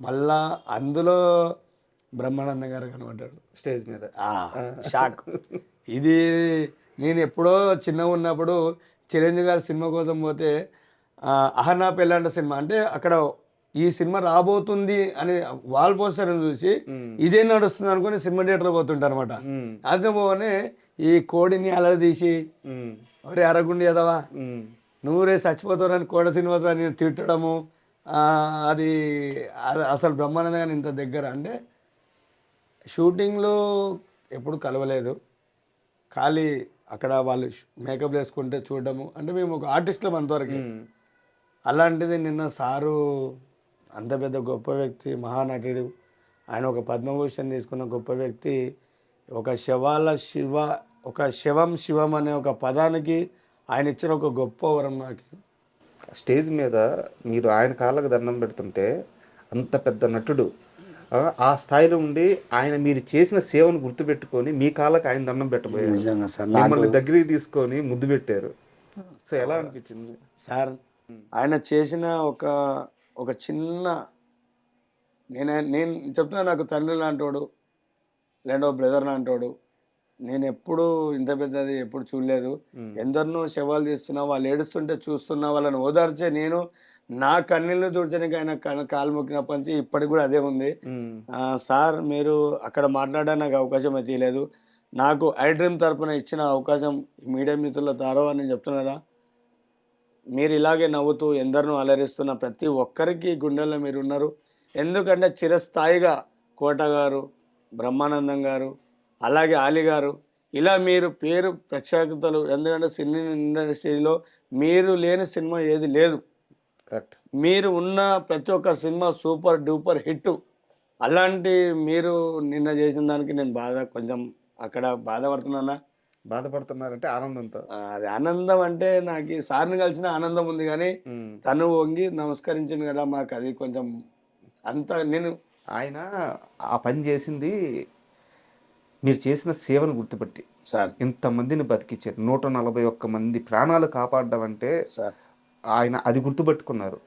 మళ్ళా అందులో బ్రహ్మానందం గారు కనబడ్డాడు స్టేజ్ మీద. షాక్. ఇది నేను ఎప్పుడో చిన్నగా ఉన్నప్పుడు చిరంజీవి గారి సినిమా కోసం పోతే అహనా పెళ్ళంట సినిమా. అంటే అక్కడ ఈ సినిమా రాబోతుంది అని వాల్ పోస్టర్ చూసి ఇదే నడుస్తుంది అనుకుని సినిమా థియేటర్ పోతుంటారు అనమాట. అదే పోగానే ఈ కోడిని అలరి తీసి మ్మ్. ఒరే అరగుండి ఎదవా. నువ్వు రే చచ్చిపోతావని కోడ సినిమాతో నేను తిట్టడము అది అసలు బ్రహ్మానంద గారు ఇంత దగ్గర అంటే షూటింగ్లో ఎప్పుడు కలవలేదు. ఖాళీ అక్కడ వాళ్ళు మేకప్ వేసుకుంటే చూడడము అంటే మేము ఒక ఆర్టిస్టులం అంతవరకు. అలాంటిది నిన్న సారు అంత పెద్ద గొప్ప వ్యక్తి మహానటుడు. ఆయన ఒక పద్మభూషణ్ తీసుకున్న గొప్ప వ్యక్తి. ఒక శవాల శివ ఒక శవం శివం అనే ఒక పదానికి ఆయన ఇచ్చిన ఒక గొప్ప వరం నాకు. స్టేజ్ మీద మీరు ఆయన కాళ్ళకు దండం పెడుతుంటే అంత పెద్ద నటుడు. ఆ, స్థాయిలో ఉండి ఆయన మీరు చేసిన సేవను గుర్తుపెట్టుకొని మీ కాళ్ళకి ఆయన దండం పెట్టబోయారు. మిమ్మల్ని దగ్గరికి తీసుకొని ముద్దు పెట్టారు. సో ఎలా అనిపించింది? సార్ ఆయన చేసిన ఒక ఒక చిన్న నేను నేను చెప్తున్నా నాకు తండ్రి లాంటోడు లేదంటే బ్రదర్ లాంటోడు నేను ఎప్పుడు ఇంత పెద్దది ఎప్పుడు చూడలేదు. ఎందరినో శవాలు తీస్తున్నా వాళ్ళు ఏడుస్తుంటే చూస్తున్నా వాళ్ళని ఓదార్చే నేను నా కన్నీళ్ళు తుడిచడానికి ఆయన కాలు మొక్కినప్పటి నుంచి ఇప్పటికి కూడా అదే ఉంది. సార్ మీరు అక్కడ మాట్లాడడానికి నాకు అవకాశం అయితే ఇవ్వలేదు నాకు ఐ డ్రీమ్ తరపున ఇచ్చిన అవకాశం మీడియా మిత్రుల ద్వారా నేను చెప్తున్నా కదా. మీరు ఇలాగే నవ్వుతూ ఎందరినో అలరిస్తున్న ప్రతి ఒక్కరికి గుండెల్లో మీరు ఉన్నారు. ఎందుకంటే చిరస్థాయిగా కోట గారు బ్రహ్మానందం గారు అలాగే ఆలి గారు ఇలా మీరు పేరు ప్రఖ్యాతలు ఎందుకంటే సినీ ఇండస్ట్రీలో మీరు లేని సినిమా ఏది లేదు. కరెక్ట్. మీరు ఉన్న ప్రతి ఒక్క సినిమా సూపర్ డూపర్ హిట్. అలాంటి మీరు నిన్న చేసిన దానికి నేను బాధ కొంచెం అక్కడ బాధపడుతున్నానా? బాధపడుతున్నారంటే ఆనందంతో. అది ఆనందం అంటే నాకు సార్ని కలిసిన ఆనందం ఉంది కానీ. తను వంగి నమస్కరించింది కదా మాకు అది కొంచెం అంత నేను ఆయన ఆ పని చేసింది మీరు చేసిన సేవను గుర్తుపట్టి. సార్. ఇంతమందిని బతికించారు నూట నలభై ఒక్క మంది ప్రాణాలు కాపాడడం అంటే సార్. ఆయన అది గుర్తుపెట్టుకున్నారు.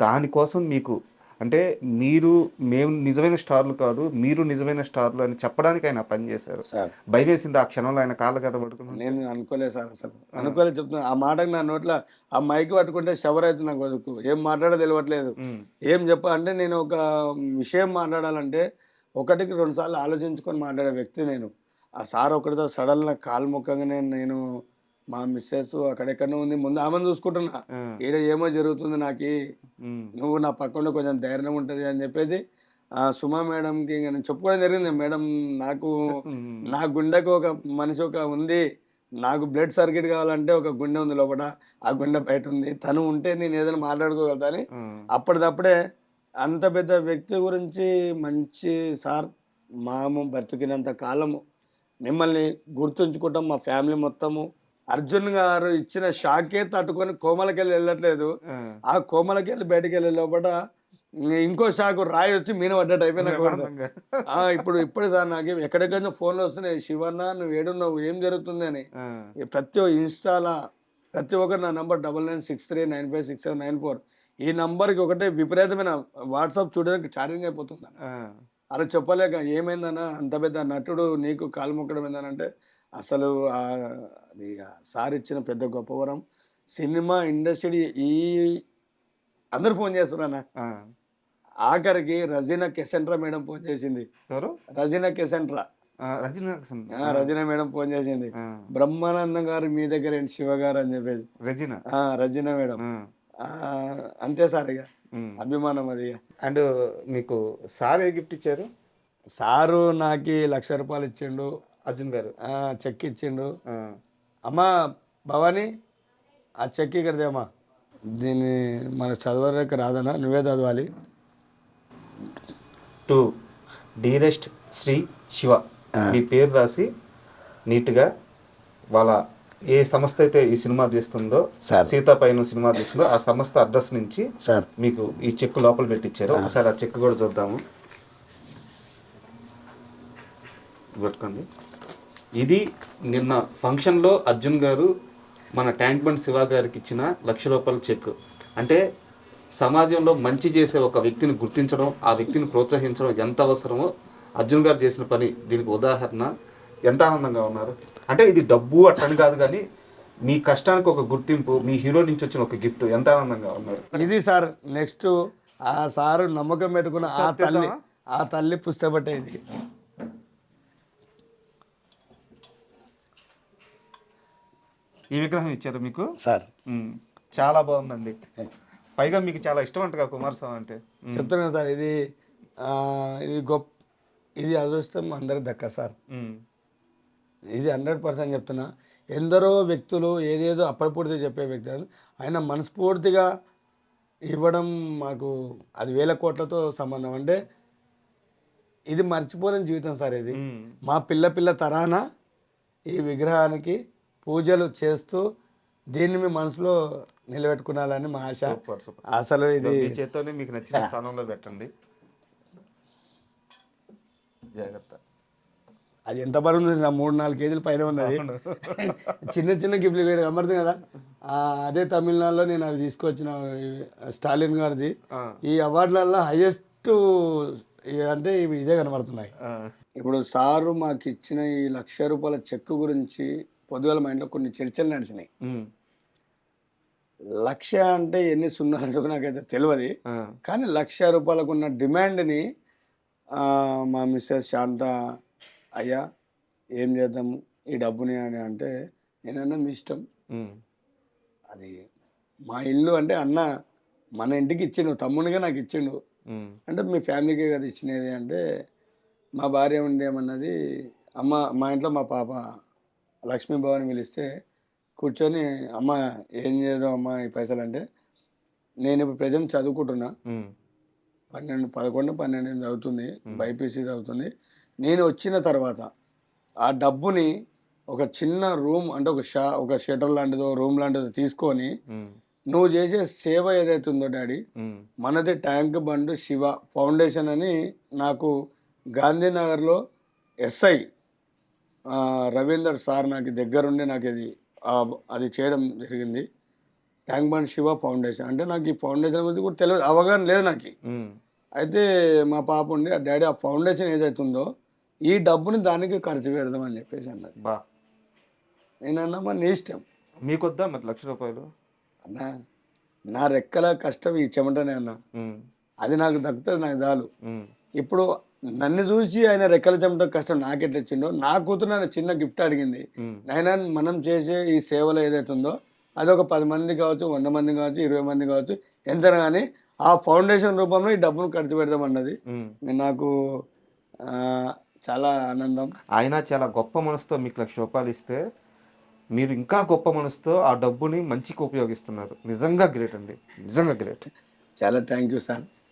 దానికోసం మీకు అంటే మీరు మేము నిజమైన స్టార్లు కాదు మీరు నిజమైన స్టార్లు అని చెప్పడానికి ఆయన ఆ పని చేశారు. సార్. భయం వేసింది ఆ క్షణంలో ఆయన కాళ్ళ గడ్డ పట్టుకున్నాను నేను అనుకోలేదు సార్ అసలు. అనుకోలేదు చెప్తున్నా. ఆ మాటకు నా నోట్లో ఆ మైక్ పట్టుకుంటే షవర్ అవుతుంది నాకు బతుకు ఏం మాట్లాడో తెలియట్లేదు ఏం చెప్ప అంటే నేను ఒక విషయం మాట్లాడాలంటే ఒకటికి రెండు సార్లు ఆలోచించుకొని మాట్లాడే వ్యక్తి నేను. ఆ సార్ ఒకటితో సడన్గా కాలు ముఖంగానే నేను మా మిస్సెస్ అక్కడెక్కడో ఉంది. ముందు ఆమెను చూసుకుంటున్నా. ఈడ ఏమో జరుగుతుంది నాకు. నువ్వు నా పక్కన కొంచెం ధైర్యం ఉంటుంది అని చెప్పేసి ఆ సుమా మేడంకి నేను చెప్పుకోవడం జరిగింది. మేడం నాకు నా గుండెకు ఒక మనిషి ఒక ఉంది. నాకు బ్లడ్ సర్క్యూట్ కావాలంటే ఒక గుండె ఉంది లోపల. ఆ గుండె బయట ఉంది. తను ఉంటే నేను ఏదైనా మాట్లాడుకోగలుగుతాని. అప్పటిదప్పుడే అంత పెద్ద వ్యక్తి గురించి మంచి సార్ మాము బ్రతికినంత కాలము మిమ్మల్ని గుర్తుంచుకుంటాం మా ఫ్యామిలీ మొత్తము. అర్జున్ గారు ఇచ్చిన షాకే తట్టుకొని కోమలకెళ్ళి వెళ్ళట్లేదు. ఆ. కోమలకెళ్ళి బయటికి వెళ్ళే లోపల ఇంకో షాకు రాయి వచ్చి మీన పడ్డట్టు అయిపోయినా ఆ, ఇప్పుడు ఇప్పుడు సార్ నాకు ఎక్కడెక్కడ ఫోన్లు వస్తున్నాయి. శివన్న నువ్వు ఏడున్నావు? ఏం జరుగుతుంది అని ప్రతి ఒక్క ఇన్స్టాలా ప్రతి ఒక్కరు నా number double nine six three nine five six seven nine four. ఈ నంబర్కి ఒకటే విపరీతమైన వాట్సాప్ చూడడానికి ఛార్జింగ్ అయిపోతుంది అలా చెప్పలేక ఏమైందన్నా? అంత పెద్ద నటుడు నీకు కాలు మొక్కడం ఏందనంటే అసలు అది సార్ ఇచ్చిన పెద్ద గొప్ప వరం సినిమా ఇండస్ట్రీ ఈ అందరు ఫోన్ చేస్తున్నారా ఆఖరికి రజీనా కెసెంట్రా మేడం ఫోన్ చేసింది. రజీనా కెసెంట్రా. రజీనా మేడం ఫోన్ చేసింది. బ్రహ్మానందం గారు మీ దగ్గర ఏంటి శివ గారు అని చెప్పేసి రెజినా? రజీనా మేడం. అంతే సార్ ఇక. అభిమానం అది అండ్ మీకు సార్ ఏ గిఫ్ట్ ఇచ్చారు? సారు నాకు లక్ష రూపాయలు ఇచ్చిండు. అర్జున్ గారు. ఆ, చెక్ ఇచ్చిండు. ఆ, అమ్మా భవానీ ఆ చెక్ ఇక్కడ దేమా దీన్ని మనకు చదవలేక రాదనా నువ్వే చదవాలి. To dearest Shri Shiva. మీ పేరు రాసి నీట్గా వాళ్ళ ఏ సంస్థ అయితే ఈ సినిమా తీస్తుందో సార్. సీతా పైన సినిమా తీస్తుందో ఆ సంస్థ అడ్రస్ నుంచి సార్. మీకు ఈ చెక్ లోపల పెట్టించారు ఒకసారి ఆ చెక్ కూడా చూద్దాము. పట్టుకోండి ఇది నిన్న ఫంక్షన్లో అర్జున్ గారు మన ట్యాంక్ బండ్ శివ గారికి ఇచ్చిన లక్ష రూపాయల చెక్. అంటే సమాజంలో మంచి చేసే ఒక వ్యక్తిని గుర్తించడం ఆ వ్యక్తిని ప్రోత్సహించడం ఎంత అవసరమో అర్జున్ గారు చేసిన పని. దీనికి ఉదాహరణ ఎంత ఆనందంగా ఉన్నారు? అంటే ఇది డబ్బు అట్టని కాదు కానీ మీ కష్టానికి ఒక గుర్తింపు మీ హీరో నుంచి వచ్చిన ఒక గిఫ్ట్. ఎంత ఆనందంగా ఉన్నారు? ఇది సార్ నెక్స్ట్ ఆ సారు నమ్మకం పెట్టుకున్న ఆ తల్లి ఆ తల్లి పుస్తకపట్టే ఇది. ఈ విగ్రహం ఇచ్చారు మీకు? సార్. చాలా బాగుందండి. పైగా మీకు చాలా ఇష్టం అంటగా కుమారస్వామి అంటే. చెప్తున్నాను సార్ ఇది ఆ, ఇది గొప్ప ఇది అదృష్టం అందరికి దక్క సార్. ఇది హండ్రెడ్ పర్సెంట్ చెప్తున్నా. ఎందరో వ్యక్తులు ఏదేదో అప్పటిపూర్తిగా చెప్పే వ్యక్తులు ఆయన మనస్ఫూర్తిగా ఇవ్వడం మాకు అది వేల కోట్లతో సంబంధం. అంటే ఇది మర్చిపోలేని జీవితం సార్ ఇది. మా పిల్ల పిల్ల తరాన ఈ విగ్రహానికి పూజలు చేస్తూ దీన్ని మీ మనసులో నిలబెట్టుకున్నాలని మా ఆశ. అసలు ఇది చేత్తోనే మీకు నచ్చిన స్థానంలో పెట్టండి. జాగ్రత్త. అది ఎంత బరువు ఉంది నా మూడు నాలుగు కేజీల పైన ఉన్నది చిన్న చిన్న గిఫ్ట్లు వేరే కనబడుతుంది కదా. అదే తమిళనాడులో నేను అవి తీసుకొచ్చిన స్టాలిన్ గారిది. ఈ అవార్డులలో హైయెస్ట్ అంటే ఇవి ఇదే కనబడుతున్నాయి. ఇప్పుడు సారు మాకు ఇచ్చిన ఈ లక్ష రూపాయల చెక్ గురించి పొద్దుగల మైండ్లో కొన్ని చర్చలు నడిచినాయి. లక్ష అంటే ఎన్ని సున్నాలు నాకైతే తెలియదు కానీ లక్ష రూపాయలకు ఉన్న డిమాండ్ని మా మిస్సెస్ శాంత అయ్యా ఏం చేద్దాం? ఈ డబ్బుని అని అంటే నేనన్నా మీ ఇష్టం. అది మా ఇల్లు అంటే అన్న మన ఇంటికి ఇచ్చిండు తమ్మునిగా నాకు ఇచ్చిండు. అంటే మీ ఫ్యామిలీకే కదా ఇచ్చినది అంటే మా భార్య ఉండేమన్నది అమ్మ మా ఇంట్లో మా పాప లక్ష్మీభవన్ పిలిస్తే కూర్చొని అమ్మ ఏం చేద్దాం అమ్మ ఈ పైసలు? అంటే నేను ఇప్పుడు ప్రజెంట్ చదువుకుంటున్నా. పన్నెండు పదకొండు పన్నెండు చదువుతుంది బైపీసీ చదువుతుంది. నేను వచ్చిన తర్వాత ఆ డబ్బుని ఒక చిన్న రూమ్ అంటే ఒక షా ఒక షటర్ లాంటిదో రూమ్ లాంటిదో తీసుకొని నువ్వు చేసే సేవ ఏదైతే ఉందో డాడీ మనది ట్యాంక్ బండ్ శివ ఫౌండేషన్ అని నాకు గాంధీనగర్లో ఎస్ఐ రవీందర్ సార్ నాకు దగ్గరుండి నాకు ఇది అది చేయడం జరిగింది. Tank bund Shiva foundation. అంటే నాకు ఈ ఫౌండేషన్ గురించి కూడా తెలియదు అవగాహన లేదు నాకు. అయితే మా పాప ఉండి ఆ డాడీ ఆ ఫౌండేషన్ ఏదైతే ఉందో ఈ డబ్బుని దానికి ఖర్చు పెడదామని చెప్పేసి అన్నది. బా. నేను అన్నమ్మా నీ ఇష్టం. మీకొద్దా మరి లక్ష రూపాయలు? అన్నా నా రెక్కల కష్టం ఈ చెమటనే అన్న. అది నాకు దక్కుతుంది నాకు చాలు. ఇప్పుడు నన్ను చూసి ఆయన రెక్కల చెమట కష్టం నాకెట్లా ఇచ్చిండో నా కూతురు నన్ను చిన్న గిఫ్ట్ అడిగింది. నాయన మనం చేసే ఈ సేవలు ఏదైతే ఉందో అది ఒక పది మంది కావచ్చు వంద మంది కావచ్చు ఇరవై మంది కావచ్చు ఎంత కానీ ఆ ఫౌండేషన్ రూపంలో ఈ డబ్బును ఖర్చు పెడదామన్నది. నాకు చాలా ఆనందం. ఆయన చాలా గొప్ప మనసుతో మీకు లక్ష రూపాయలు ఇస్తే మీరు ఇంకా గొప్ప మనసుతో ఆ డబ్బుని మంచికి ఉపయోగిస్తున్నారు. నిజంగా గ్రేట్ అండి. నిజంగా గ్రేట్. చాలా థ్యాంక్ యూ సార్.